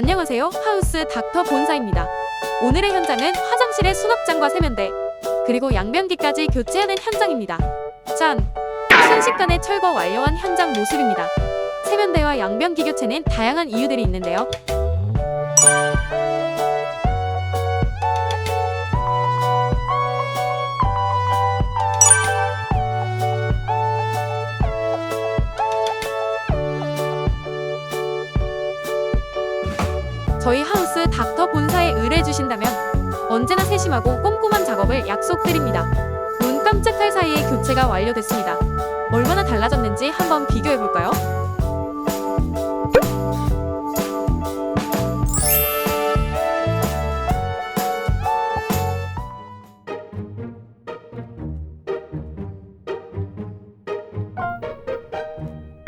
안녕하세요. 하우스 닥터 본사입니다. 오늘의 현장은 화장실의 수납장과 세면대, 그리고 양변기까지 교체하는 현장입니다. 짠! 순식간에 철거 완료한 현장 모습입니다. 세면대와 양변기 교체는 다양한 이유들이 있는데요. 저희 하우스 닥터 본사에 의뢰해 주신다면 언제나 세심하고 꼼꼼한 작업을 약속드립니다. 눈 깜짝할 사이에 교체가 완료됐습니다. 얼마나 달라졌는지 한번 비교해 볼까요?